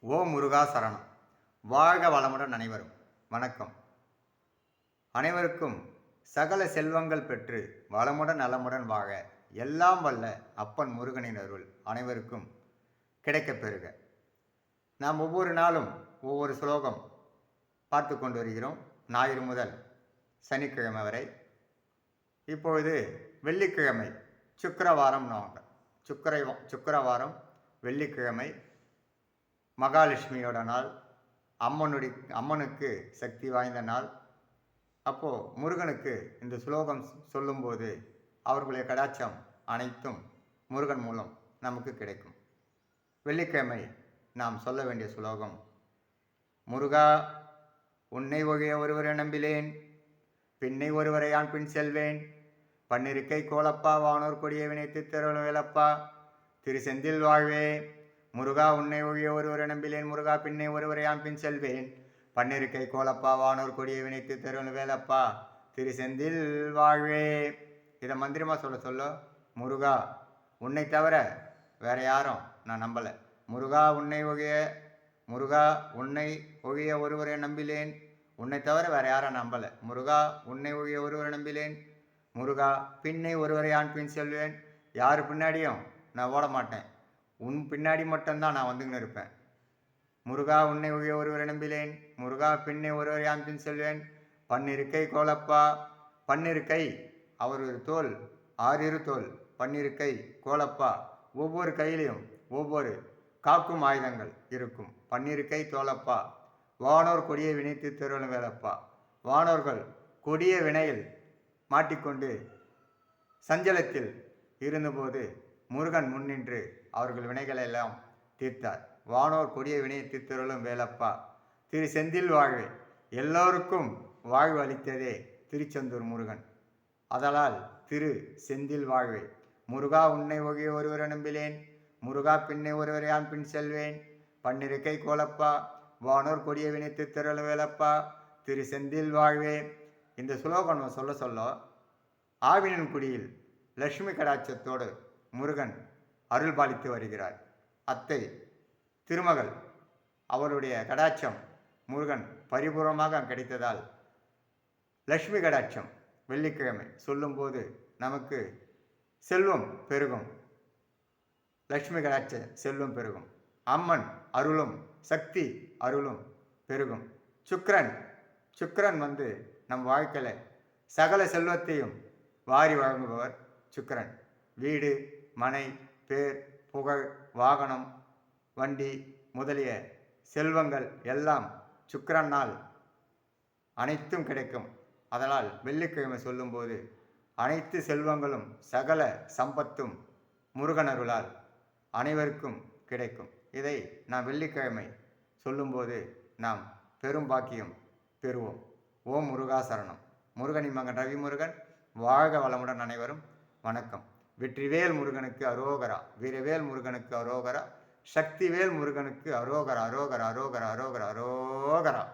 ஓ முருகா சரணம். வாழ்க வளமுடன் அனைவரும். வணக்கம். அனைவருக்கும் சகல செல்வங்கள் பெற்று வளமுடன் நலமுடன் வாழ எல்லாம் வல்ல அப்பன் முருகனின் அருள் அனைவருக்கும் கிடைக்கப் பெறுக. நாம் ஒவ்வொரு நாளும் ஒவ்வொரு ஸ்லோகம் பார்த்து கொண்டு வருகிறோம். ஞாயிறு முதல் சனிக்கிழமை வரை. இப்பொழுது வெள்ளிக்கிழமை. சுக்கரவாரம் நாங்கள் சுக்கரை சுக்கரவாரம் வெள்ளிக்கிழமை மகாலட்சுமியோட நாள் அம்மனுடைய அம்மனுக்கு சக்தி வாய்ந்த நாள். அப்போது முருகனுக்கு இந்த ஸ்லோகம் சொல்லும்போது அவர்களுடைய கடாட்சம் அனைத்தும் முருகன் மூலம் நமக்கு கிடைக்கும். வெள்ளிக்கிழமை நாம் சொல்ல வேண்டிய சுலோகம் முருகா உன்னை ஒழிய ஒருவரை நம்பிலேன் பின்னை ஒருவரை பின் செல்வேன் பன்னிருக்கை கோலப்பா வானோர் கொடியை வினைத்து திரவேலப்பா திரு செந்தில் வாழ்வே முருகா உன்னை ஒழிய ஒருவரை நம்பிலேன் முருகா பின்னை ஒருவரை ஆண் பின் செல்வேன். பன்னிருக்கை கோலப்பா வானோர் கொடியை வினைத்து திரவல் வேலப்பா. திரு செந்தில் வாழ்வே. இதை மந்திரமாக சொல்ல சொல்ல முருகா உன்னை தவிர வேற யாரும் நான் நம்பலை. முருகா உன்னை ஒழிய முருகா உன்னை ஒழிய ஒருவரை நம்பிலேன் உன்னை தவிர வேற யாரும் நம்பலை. முருகா உன்னை ஒழிய ஒருவரை நம்பிலேன் முருகா பின்னை ஒருவரை ஆண் பின் செல்வேன். யார் பின்னாடியும் நான் ஓட மாட்டேன். உன் பின்னாடி மட்டும்தான் நான் வந்துக்கின்னு இருப்பேன். முருகா உன்னை ஒழிய ஒருவரை நம்பிலேன். முருகா பின்னை ஒருவரை ஆண் பின் செல்வேன். பன்னிருக்கை கோலப்பா பன்னிருக்கை அவர் ஒரு தோல் ஆறிரு தோல் பன்னிருக்கை கோலப்பா. ஒவ்வொரு கையிலையும் ஒவ்வொரு காக்கும் ஆயுதங்கள் இருக்கும். பன்னிருக்கை தோலப்பா. வானோர் கொடியை வினைத்து திருவள்ளும் வேலப்பா. வானோர்கள் கொடிய வினையில் மாட்டிக்கொண்டு சஞ்சலத்தில் இருந்தபோது முருகன் முன்னின்று அவர்கள் வினைகளை எல்லாம் தீர்த்தார். வானோர் கொடிய வினையை தீர்த்தருளும் வேலப்பா. திரு செந்தில் வாழ்வு எல்லோருக்கும் வாழ்வு அளித்ததே திருச்செந்தூர் முருகன். அதலால் திரு செந்தில் வாழ்வே முருகா உன்னை ஒழிய ஒருவர் நம்பிலேன் முருகா பின்னை ஒருவரை பின் செல்வேன். பன்னிருக்கை கோலப்பா வானோர் கொடிய வினைத்து திரள வேலப்பா. திரு செந்தில் வாழ்வே இந்த சுலோகம் நம்ம சொல்ல சொல்ல ஆவினன் குடியில் லட்சுமி கடாட்சத்தோடு முருகன் அருள் பாலித்து வருகிறார். அத்தை திருமகள் அவருடைய கடாட்சம் முருகன் பரிபூர்வமாக கிடைத்ததால் லட்சுமி கடாட்சம் வெள்ளிக்கிழமை சொல்லும்போது நமக்கு செல்வம் பெருகும். லக்ஷ்மி கடாட்ச செல்வம் பெருகும். அம்மன் அருளும் சக்தி அருளும் பெருகும். சுக்ரன் சுக்ரன் வந்து நம் வாழ்க்கையில் சகல செல்வத்தையும் வாரி வழங்குபவர் சுக்கரன். வீடு மனை பேர் புகழ் வாகனம் வண்டி முதலிய செல்வங்கள் எல்லாம் சுக்கரனால் அனைத்தும் கிடைக்கும். அதனால் வெள்ளிக்கிழமை சொல்லும்போது அனைத்து செல்வங்களும் சகல சம்பத்தும் முருகனருளால் அனைவருக்கும் கிடைக்கும். இதை நாம் வெள்ளிக்கிழமை சொல்லும்போது நாம் பெரும் பாக்கியம் பெறுவோம். ஓம் முருகா சரணம் முருகனின் மகன் ரவி முருகன் வாழ்க வளமுடன் அனைவரும். வணக்கம். வெற்றிவேல் முருகனுக்கு அரோகரா. வீரவேல் முருகனுக்கு அரோகரா. சக்திவேல் முருகனுக்கு அரோகரா அரோகரா அரோகரா அரோகரா அரோகரா.